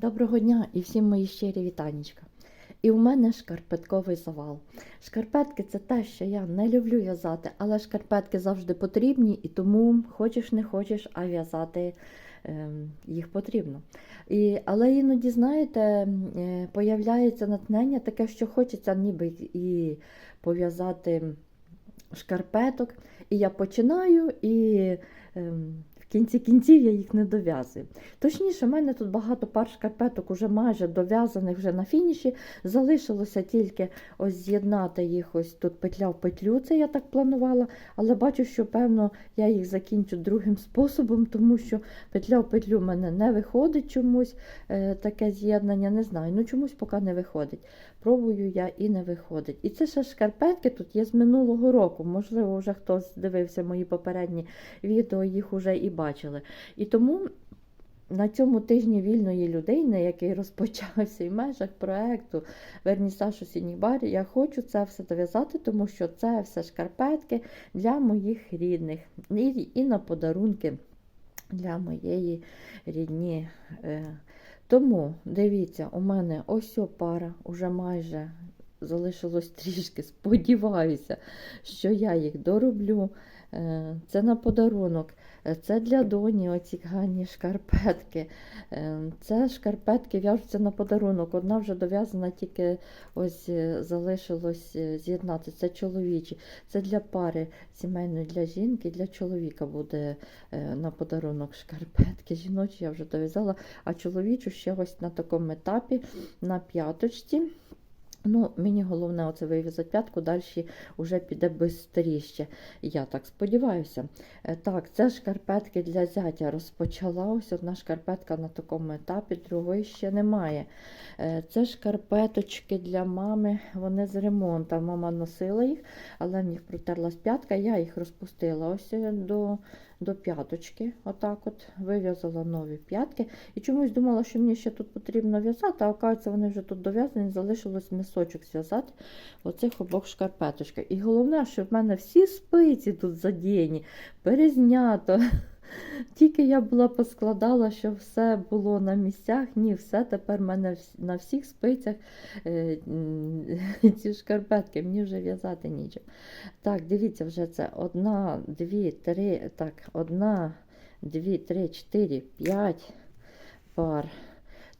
Доброго дня і всім мої щирі вітанечка. І у мене шкарпетковий завал. Шкарпетки це те, що я не люблю в'язати, але шкарпетки завжди потрібні, і тому хочеш не хочеш, а в'язати ем, їх потрібно. І, але іноді, знаєте, е, появляється натхнення таке, що хочеться ніби і пов'язати шкарпеток. І я починаю і. ем, в кінці кінців я їх не дов'язую. Точніше, в мене тут багато пар шкарпеток уже майже дов'язаних вже на фініші. Залишилося тільки ось з'єднати їх ось тут петля в петлю, це я так планувала, але бачу, що певно я їх закінчу другим способом, тому що петля в петлю в мене не виходить чомусь е, таке з'єднання, не знаю. Ну чомусь поки не виходить. Пробую я і не виходить. І це ще шкарпетки тут є з минулого року. Можливо, вже хтось дивився мої попередні відео, їх уже і бачили. І тому на цьому тижні вільної людини, який розпочався і в межах проекту Вернісаж у сіній барі, я хочу це все дов'язати, тому що це все шкарпетки для моїх рідних і, і на подарунки для моєї рідні. Тому дивіться, у мене ось пара, уже майже залишилось трішки. Сподіваюся, що я їх дороблю. Е, Це на подарунок. Е, Це для доні оці гарні шкарпетки. Е, Це шкарпетки в'яжуться на подарунок. Одна вже дов'язана, тільки ось залишилось з'єднати. Це чоловічі. Це для пари сімейної, для жінки, для чоловіка буде на подарунок шкарпетки. Жіночі я вже дов'язала, а чоловічу ще ось на такому етапі на п'яточці. Ну, мені головне оце вив'язати п'ятку, далі вже піде швидше. Я так сподіваюся. Е, Так, це шкарпетки для зятя розпочала. Ось одна шкарпетка на такому етапі, другої ще немає. Е, Це шкарпеточки для мами, вони з ремонту. Мама носила їх, але в них протерлась п'ятка, я їх розпустила ось е, до, до п'яточки. Отак от вив'язала нові п'ятки. І чомусь думала, що мені ще тут потрібно в'язати, а оказується, вони вже тут дов'язані, залишилось мисочок зв'язати оцих обох шкарпеточках. І головне, що в мене всі спиці тут задіяні, перезнято. Тільки я була поскладала, щоб все було на місцях. Ні, все тепер в мене на всіх спицях е, ці шкарпетки, мені вже в'язати нічого. Так, дивіться, вже це одна, дві, три, так, одна, дві, три, чотири, п'ять пар.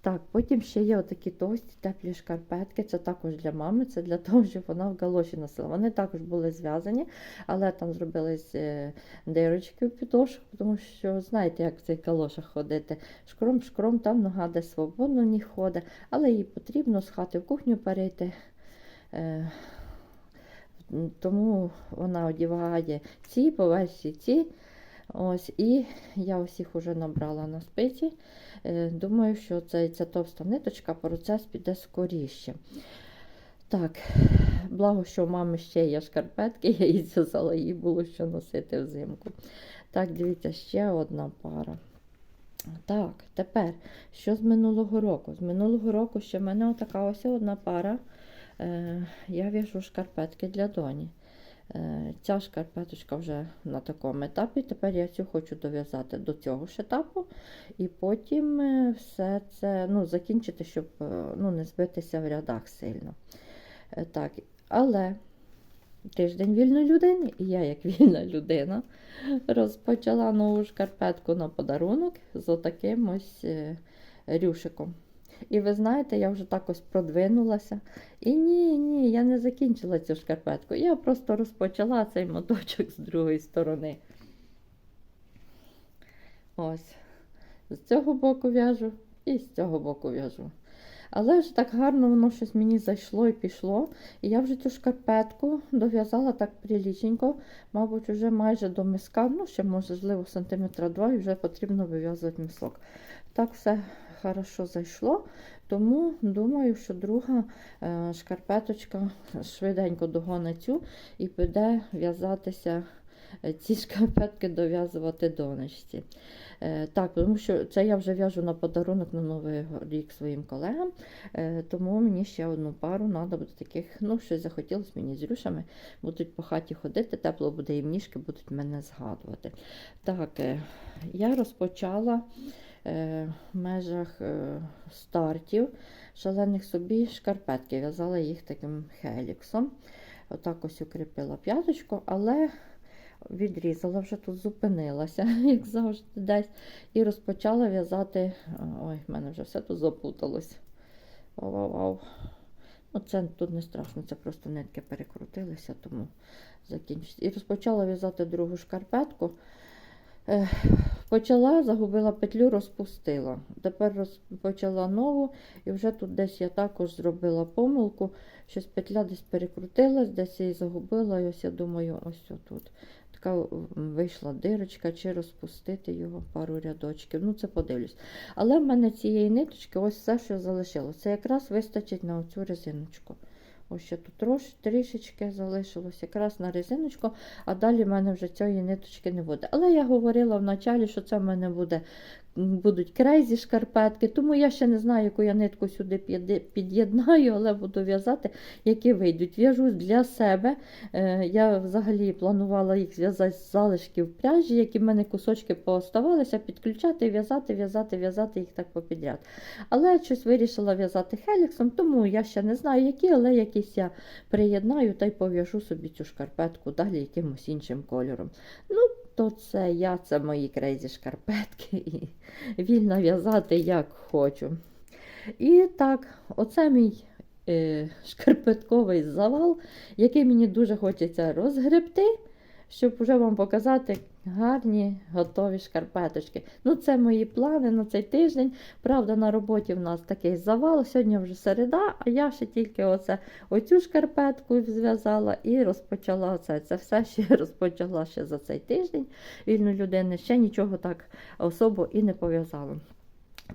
Так, потім ще є отакі товсті теплі шкарпетки. Це також для мами, це для того, щоб вона в галоші носила. Вони також були зв'язані, але там зробились е, дирочки в підошву, тому що знаєте, як в цих галошах ходити. Шкром-шкром, там нога десь свободно не ходить, але їй потрібно з хати в кухню перейти. Е, тому вона одягає ці, поверсі ці. Ось, і я усіх уже набрала на спиці. Е, Думаю, що це, ця товста ниточка, процес піде скоріше. Так, благо, що в мами ще є шкарпетки, я їй зв'язала, їй було що носити взимку. Так, дивіться, ще одна пара. Так, тепер, що з минулого року? З минулого року ще в мене отака ось одна пара. Е, я в'яжу шкарпетки для доні. Е, Ця шкарпеточка вже на такому етапі. Тепер я цю хочу дов'язати до цього ж етапу. І потім е, все це ну, закінчити, щоб е, ну, не збитися в рядах сильно. Так, але тиждень вільної людини, і я, як вільна людина, розпочала нову шкарпетку на подарунок з отаким ось рюшиком. І ви знаєте, я вже так ось продвинулася. І ні, ні, я не закінчила цю шкарпетку. Я просто розпочала цей моточок з другої сторони. Ось. З цього боку в'яжу і з цього боку в'яжу. Але ж так гарно воно щось мені зайшло і пішло. І я вже цю шкарпетку дов'язала так приліченько, мабуть, вже майже до миска, ну ще можливо сантиметра два, і вже потрібно вив'язувати мисок. Так все хорошо зайшло, тому думаю, що друга е, шкарпеточка швиденько догонить цю і піде в'язатися. е, Ці шкарпетки дов'язувати донечці. Е, Так, тому що це я вже в'яжу на подарунок на Новий рік своїм колегам, тому мені ще одну пару треба буде таких, ну, щось захотілося мені з рюшами. Будуть по хаті ходити, тепло буде і ніжки будуть мене згадувати. Так, я розпочала в межах е, стартів шалених собі шкарпетки. В'язала їх таким хеліксом. Отак ось укріпила п'яточку, але відрізала, вже тут зупинилася, як завжди, десь, і розпочала в'язати. Ой, в мене вже все тут заплуталось. Вау-вау-вау. Ну, це тут не страшно, це просто нитки перекрутилися, тому закінчиться. І розпочала в'язати другу шкарпетку. Е, Почала, загубила петлю, розпустила. Тепер розпочала нову, і вже тут десь я також зробила помилку. Щось петля десь перекрутилась, десь я її загубила. І ось я думаю, ось тут. Така вийшла дирочка, чи розпустити його пару рядочків. Ну, це подивлюсь. Але в мене цієї ниточки ось все, що залишилось. Це якраз вистачить на оцю резиночку. Ось ще тут трош, трішечки залишилось якраз на резиночку, а далі в мене вже цієї ниточки не буде. Але я говорила вначалі, що це в мене буде, будуть крейзі шкарпетки, тому я ще не знаю, яку я нитку сюди під'єднаю, але буду в'язати, які вийдуть. В'яжу для себе. Е, Я взагалі планувала їх зв'язати з залишків пряжі, які в мене кусочки пооставалися, підключати, в'язати, в'язати, в'язати їх так попідряд. Але щось вирішила в'язати хеліксом, тому я ще не знаю, які, але якісь я приєднаю та й пов'яжу собі цю шкарпетку далі якимось іншим кольором. Ну, то це я, це мої крейзі шкарпетки, і вільно в'язати як хочу. І так, оце мій е, шкарпетковий завал, який мені дуже хочеться розгребти, щоб вже вам показати гарні готові шкарпеточки. Ну, це мої плани на цей тиждень. Правда, на роботі в нас такий завал. Сьогодні вже середа, а я ще тільки оце, оцю шкарпетку зв'язала і розпочала це. Це все ще розпочала ще за цей тиждень. Вільну людини ще нічого так особо і не пов'язала.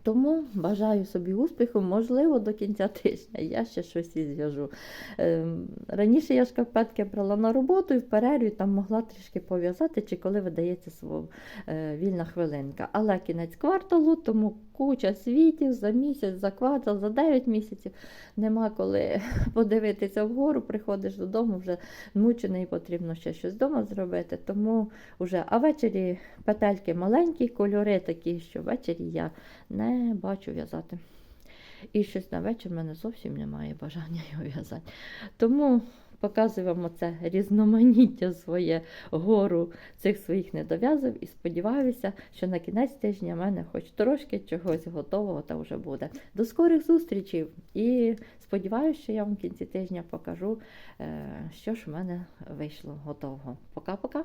Тому бажаю собі успіху, можливо, до кінця тижня я ще щось зв'яжу. Ем, Раніше я шкарпетки брала на роботу і в перерві там могла трішки пов'язати, чи коли видається свого, е, вільна хвилинка. Але кінець кварталу, тому куча світів за місяць, за квартал, за 9 місяців. Нема коли подивитися вгору, приходиш додому, вже змучений, і потрібно ще щось вдома зробити. Тому вже, а ввечері петельки маленькі, кольори такі, що ввечері я не бачу в'язати. І щось на вечір в мене зовсім немає бажання його в'язати. Тому показую вам оце різноманіття своє гору цих своїх недов'язів і сподіваюся, що на кінець тижня в мене хоч трошки чогось готового та вже буде. До скорих зустрічей! І сподіваюся, що я вам в кінці тижня покажу, е, що ж в мене вийшло готового. Пока-пока!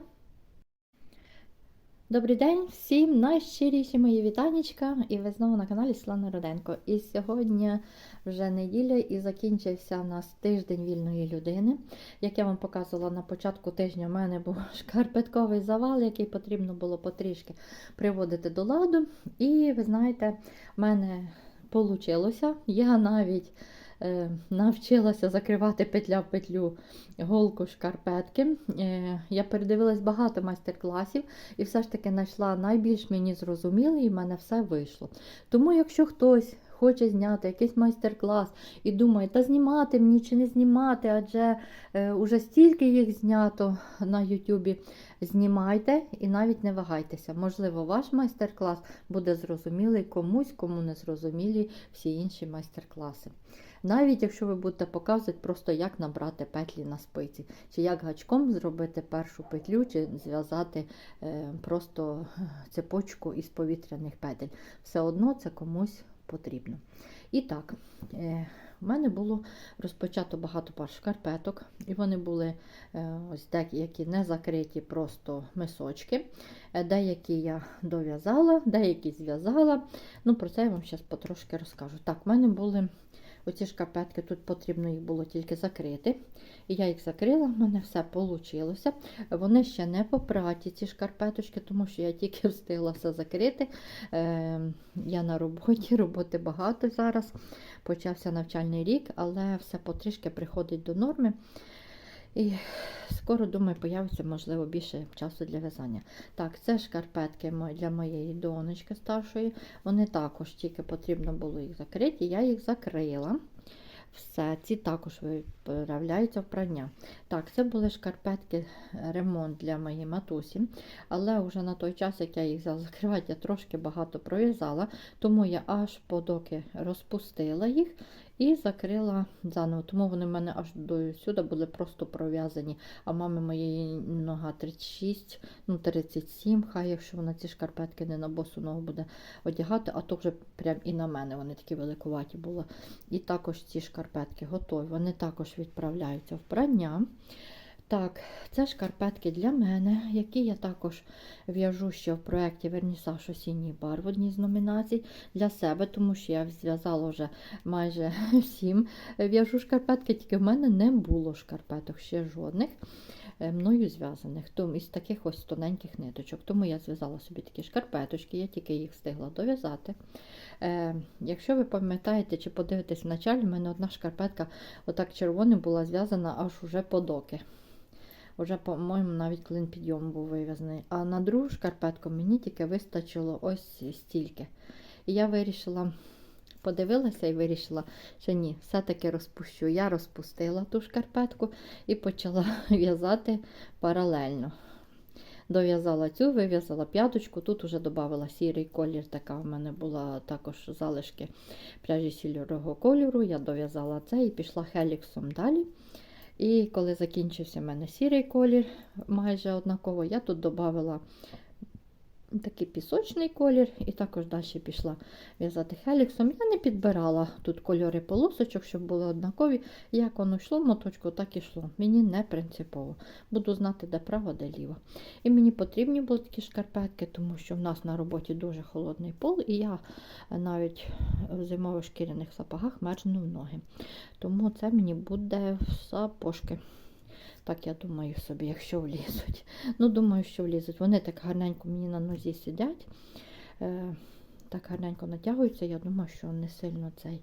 Добрий день всім найщиріші мої вітанечка, і ви знову на каналі Слана Роденко. І сьогодні вже неділя і закінчився у нас тиждень вільної людини. Як я вам показувала на початку тижня, в мене був шкарпетковий завал, який потрібно було потрішки приводити до ладу. І ви знаєте, в мене вийшло. Я навіть навчилася закривати петля в петлю голку шкарпетки. Е, я передивилась багато майстер-класів і все ж таки знайшла найбільш мені зрозумілий, і в мене все вийшло. Тому, якщо хтось хоче зняти якийсь майстер-клас і думає, та знімати мені чи не знімати, адже е, уже стільки їх знято на Ютубі, знімайте і навіть не вагайтеся. Можливо, ваш майстер-клас буде зрозумілий комусь, кому не зрозумілі всі інші майстер-класи. Навіть якщо ви будете показувати просто як набрати петлі на спиці, чи як гачком зробити першу петлю, чи зв'язати е, просто цепочку із повітряних петель. Все одно це комусь потрібно. І так, е, в мене було розпочато багато пар шкарпеток, і вони були е, ось деякі не закриті просто мисочки. Е, Деякі я дов'язала, деякі зв'язала. Ну, Про це я вам зараз потрошки розкажу. Так, в мене були оці шкарпетки, тут потрібно їх було тільки закрити. І я їх закрила, в мене все вийшло. Вони ще не попраті, ці шкарпеточки, тому що я тільки встигла все закрити. Е, я на роботі, роботи багато зараз. Почався навчальний рік, але все потрішки приходить до норми. І скоро, думаю, появиться, можливо, більше часу для в'язання. Так, це шкарпетки для моєї донечки старшої. Вони також тільки потрібно було їх закрити. Я їх закрила. Все, ці також відправляються в прання. Так, це були шкарпетки ремонт для моєї матусі. Але вже на той час, як я їх взяла закривати, я трошки багато пров'язала, тому я аж подоки розпустила їх і закрила заново. Тому вони в мене аж до сюди були просто пров'язані. А мами моєї нога 36, ну 37, хай якщо вона ці шкарпетки не на босу ногу буде одягати, а то вже прям і на мене вони такі великуваті були. І також ці шкарпетки готові. Вони також відправляються в прання. Так, це шкарпетки для мене, які я також в'яжу ще в проєкті Вернісаж осінній бар в одній з номінацій для себе, тому що я зв'язала вже майже всім в'яжу шкарпетки, тільки в мене не було шкарпеток ще жодних е, мною зв'язаних, тому із таких ось тоненьких ниточок. Тому я зв'язала собі такі шкарпеточки, я тільки їх встигла дов'язати. Е, якщо ви пам'ятаєте чи подивитесь вначалі, в мене одна шкарпетка отак червоним була зв'язана аж уже по доки. Уже, по-моєму, навіть клин підйом був вив'язаний. А на другу шкарпетку мені тільки вистачило ось стільки. І я вирішила, подивилася і вирішила, що ні, все-таки розпущу. Я розпустила ту шкарпетку і почала в'язати паралельно. Дов'язала цю, вив'язала п'яточку, тут вже додала сірий колір, така в мене була також залишки пряжі сірого кольору. Я дов'язала це і пішла хеліксом далі. І коли закінчився в мене сірий колір, майже однаково, я тут додала такий пісочний колір, і також далі пішла в'язати хеліксом. Я не підбирала тут кольори полосочок, щоб були однакові. Як воно йшло в моточку, так і йшло. Мені не принципово. Буду знати, де право, де ліво. І мені потрібні були такі шкарпетки, тому що в нас на роботі дуже холодний пол, і я навіть в зимових шкіряних сапогах мерзну в ноги. Тому це мені буде в сапожки. Так, я думаю собі, якщо влізуть. Ну, думаю, що влізуть. Вони так гарненько мені на нозі сидять, е, так гарненько натягуються. Я думаю, що не сильно цей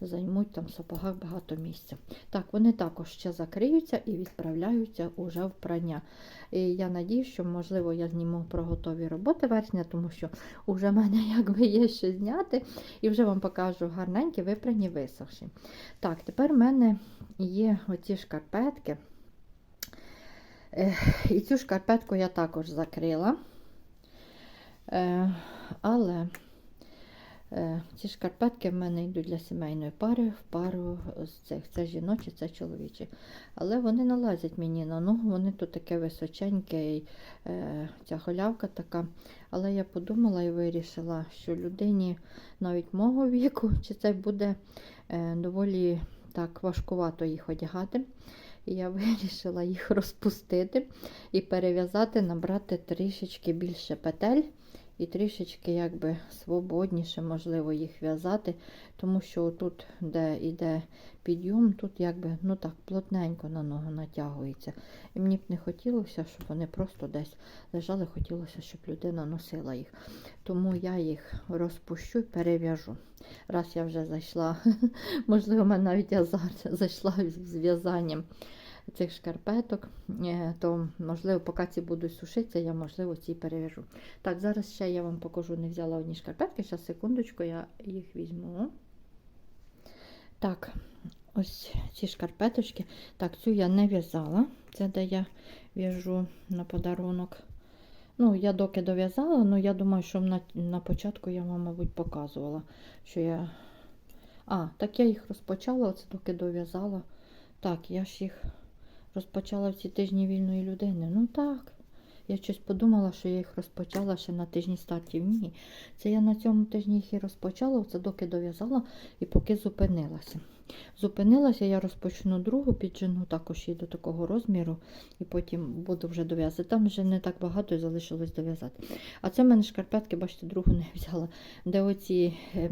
займуть там в сапогах багато місця. Так, вони також ще закриються і відправляються уже в прання. І я надію, що, можливо, я зніму про готові роботи вересня, тому що вже в мене якби є що зняти. І вже вам покажу гарненькі, випрані, висохші. Так, тепер в мене є оці шкарпетки. І цю шкарпетку я також закрила. Е, Але е, ці шкарпетки в мене йдуть для сімейної пари в пару з цих. Це жіночі, це чоловічі. Але вони налазять мені на ногу, вони тут таке височеньке, і, е, ця голявка така. Але я подумала і вирішила, що людині навіть мого віку, чи це буде доволі так важкувато їх одягати. Я вирішила їх розпустити і перев'язати, набрати трішечки більше петель і трішечки якби свободніше, можливо, їх в'язати, тому що тут, де йде підйом, тут якби ну так плотненько на ногу натягується. І мені б не хотілося, щоб вони просто десь лежали, хотілося, щоб людина носила їх. Тому я їх розпущу і перев'яжу. Раз я вже зайшла, можливо, навіть азарт зайшла з в'язанням цих шкарпеток, е, то, можливо, поки ці будуть сушитися, я, можливо, ці перев'яжу. Так, зараз ще я вам покажу, не взяла одні шкарпетки, зараз секундочку, я їх візьму. Так, ось ці шкарпеточки. Так, цю я не в'язала. Це де я в'яжу на подарунок. Ну, я доки дов'язала, але ну, я думаю, що на, на початку я вам, мабуть, показувала, що я. А, так я їх розпочала, оце доки дов'язала. Так, я ж їх розпочала в ці тижні вільної людини. Ну так. Я щось подумала, що я їх розпочала ще на тижні стартів. Ні. Це я на цьому тижні їх і розпочала, це доки дов'язала і поки зупинилася. Зупинилася, я розпочну другу піджину, також і до такого розміру, і потім буду вже дов'язати. Там вже не так багато залишилось дов'язати. А це в мене шкарпетки, бачите, другу не взяла. Де оці е,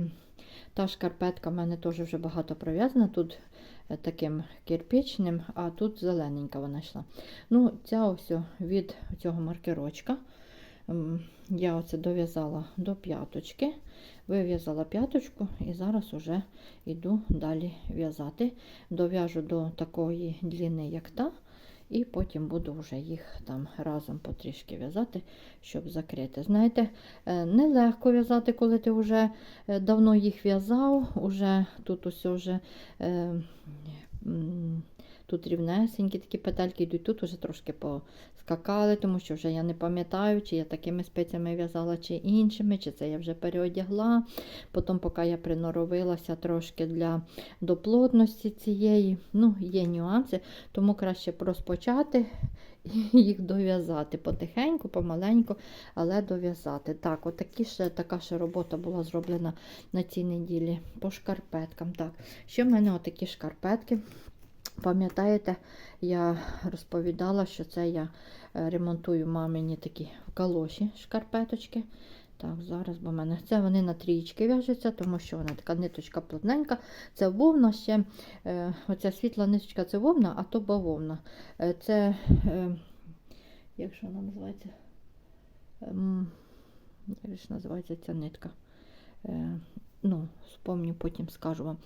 та шкарпетка в мене теж вже багато пров'язана. Тут таким кирпичним, а тут зелененька вона йшла. Ну, ця ось від цього маркерочка. Я оце дов'язала до п'яточки, вив'язала п'яточку і зараз уже йду далі в'язати. Дов'яжу до такої длини, як та, І потім буду вже їх там разом потрішки в'язати, щоб закрити. Знаєте, е, нелегко в'язати, коли ти вже е, давно їх в'язав, уже тут усе вже. Тут рівнесенькі такі петельки йдуть, тут вже трошки поскакали, тому що вже я не пам'ятаю, чи я такими спицями в'язала, чи іншими, чи це я вже переодягла. Потім, поки я приноровилася трошки для доплотності цієї, ну, є нюанси, тому краще розпочати і їх дов'язати потихеньку, помаленьку, але дов'язати. Так, отакі ще, така ще робота була зроблена на цій неділі по шкарпеткам. Так, ще в мене отакі шкарпетки. Пам'ятаєте, я розповідала, що це я е, ремонтую мамині такі калоші шкарпеточки. Так, зараз, бо в мене це вони на трієчки в'яжуться, тому що вона така ниточка плотненька. Це вовна ще, е, оця світла ниточка це вовна, а то бавовна. Е, це, е, як ж вона називається? Ем, як ж називається ця нитка? Е, ну, спомню, потім скажу вам.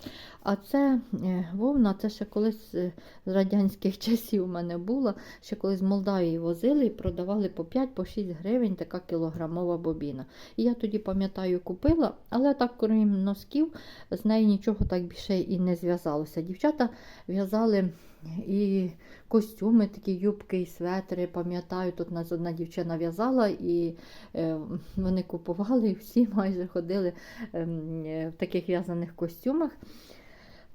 А це е, вовна, це ще колись е, з радянських часів у мене було. Ще колись з Молдавії возили і продавали по 5-6 гривень така кілограмова бобіна. І я тоді, пам'ятаю, купила, але так, крім носків, з нею нічого так більше і не зв'язалося. Дівчата в'язали і костюми, такі юбки і светри. Пам'ятаю, тут нас одна дівчина в'язала, і е, вони купували, і всі майже ходили ем, е, в таких в'язаних костюмах.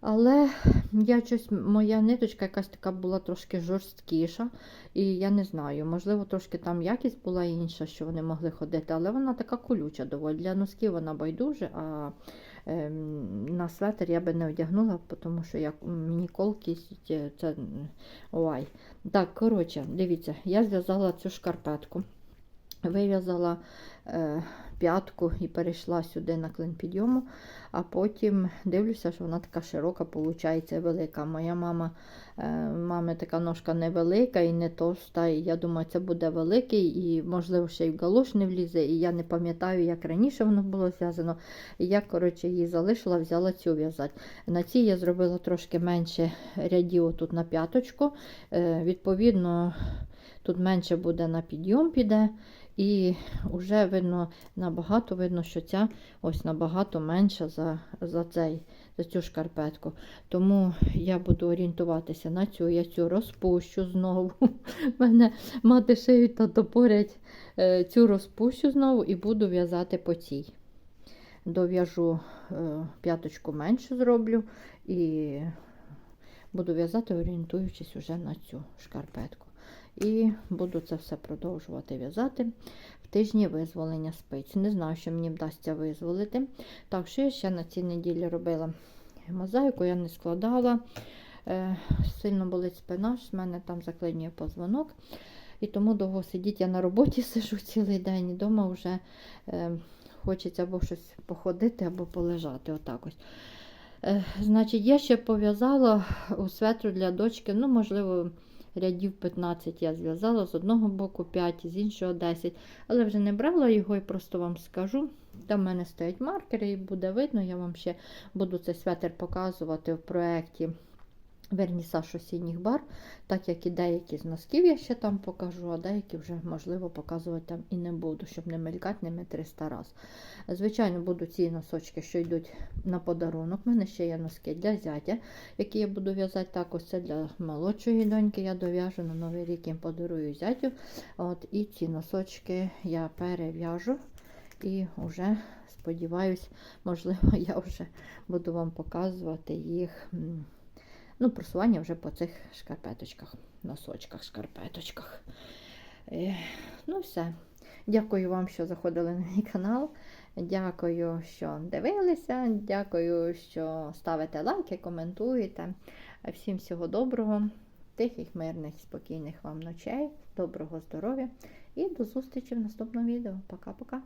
Але я щось, моя ниточка якась така була трошки жорсткіша. І я не знаю, можливо, трошки там якість була інша, що вони могли ходити, але вона така колюча доволі. Для носків вона байдуже, а на светр я би не одягнула, тому що як мені колкість це ой. Так, коротше, дивіться, я зв'язала цю шкарпетку. Вив'язала е, п'ятку і перейшла сюди на клин підйому, а потім дивлюся, що вона така широка, виходить, велика. Моя мама, е, мами така ножка невелика і не товста. І я думаю, це буде великий, і, можливо, ще й в галош не влізе. І я не пам'ятаю, як раніше воно було зв'язано. І я, коротше, її залишила, взяла цю в'язати. На цій я зробила трошки менше рядів тут на п'яточку. Е, відповідно, тут менше буде на підйом піде. І вже видно, набагато видно, що ця ось набагато менша за за, цей, за цю шкарпетку. Тому я буду орієнтуватися на цю, я цю розпущу знову. Мене мати шиють та топорять е, цю розпущу знову і буду в'язати по цій. Дов'яжу е, п'яточку меншу зроблю і буду в'язати, орієнтуючись уже на цю шкарпетку. І буду це все продовжувати в'язати в тижні визволення спиць. Не знаю, що мені вдасться визволити. Так, що я ще на цій неділі робила мозаїку, я не складала. Е, сильно болить спина, з мене там заклинює позвонок. І тому довго сидіти я на роботі сижу цілий день і вдома вже е, хочеться або щось походити, або полежати. Отак ось. Е, значить, я ще пов'язала у светру для дочки, ну, можливо, рядів 15 я зв'язала, з одного боку 5, з іншого 10. Але вже не брала його і просто вам скажу. Там в мене стоять маркери, і буде видно, я вам ще буду цей святер показувати в проєкті вернісаж осінніх бар, так як і деякі з носків я ще там покажу, а деякі вже, можливо, показувати там і не буду, щоб не мелькати ними 300 раз. Звичайно, будуть ці носочки, що йдуть на подарунок. У мене ще є носки для зятя, які я буду в'язати також. Це для молодшої доньки. Я дов'яжу на новий рік їм подарую зятю. От, І ці носочки я перев'яжу і вже. Сподіваюсь, можливо, я вже буду вам показувати їх Ну, просування вже по цих шкарпеточках, носочках, шкарпеточках. Е, ну, все. Дякую вам, що заходили на мій канал. Дякую, що дивилися. Дякую, що ставите лайки, коментуєте. Всім всього доброго, тихих, мирних, спокійних вам ночей, доброго здоров'я і до зустрічі в наступному відео. Пока-пока.